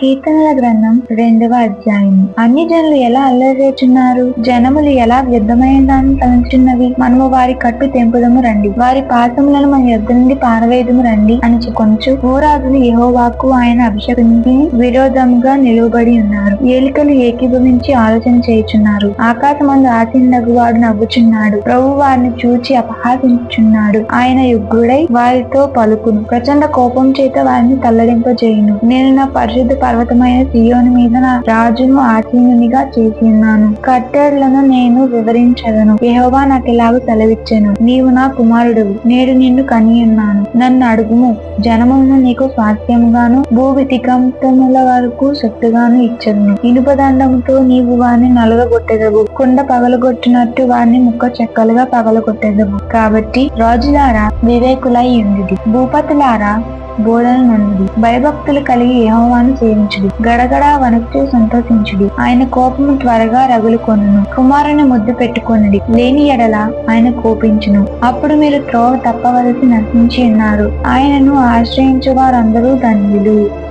కీర్తనల గ్రంథం రెండవ అధ్యాయం అన్ని జనులు ఎలా అల్లరేచున్నారు? జనములు ఎలా వ్యర్థమైన దాన్ని తలంచున్నవి మనము వారి కట్టు తెంపుదము రండి. వారి పాతములను మన యుద్ధ నుండి పారవేయదము రండి అని కొంచెం భూరాజులు యహోవాకు ఆయన అభిషేకించి విరోధంగా నిలువబడి ఉన్నారు. ఏలికలు ఏకీభవించి ఆలోచన చేయుచున్నారు. ఆకాశమందు ఆసిందగు వాడు నవ్వుచున్నాడు. ప్రభు వారిని చూచి అపహాసించుచున్నాడు. ఆయన యుగ్గుడై వారితో పలుకును. ప్రచండ కోపం చేత వారిని తల్లడింపజేయును. నేను నా పరిశుద్ధ పర్వతమైన సియోని మీద నా రాజును ఆసీనునిగా చేసి ఉన్నాను కట్టెళ్ళను నేను వివరించదను యహోవా నాకు ఇలాగ నీవు నా కుమారుడు నేడు నిన్ను కని ఉన్నాను నన్ను అడుగుము. జనమును నీకు స్వాస్థ్యముగాను భూ వితికంతముల వరకు శక్తిగాను ఇచ్చను ఇనుప దండంతో నీవు వారిని నలుగగొట్టెదవు. కుండ పగలగొట్టినట్టు వారిని ముక్క చెక్కలుగా పగలగొట్టెదవు. కాబట్టి రాజులారా వివేకులై ఉండి భూపతులారా బోధన నందుడి భయభక్తులు కలిగి యెహోవాను సేవించుడి గడగడ వణుకుతూ సంతోషించుడి. ఆయన కోపము త్వరగా రగులుకొను కుమారుని ముద్దు పెట్టుకొనుడి. లేని ఎడల ఆయన కోపించును. అప్పుడు మీరు త్రోవ తప్పవలసి నశించి ఉన్నారు. ఆయనను ఆశ్రయించు వారందరూ ధన్యులు.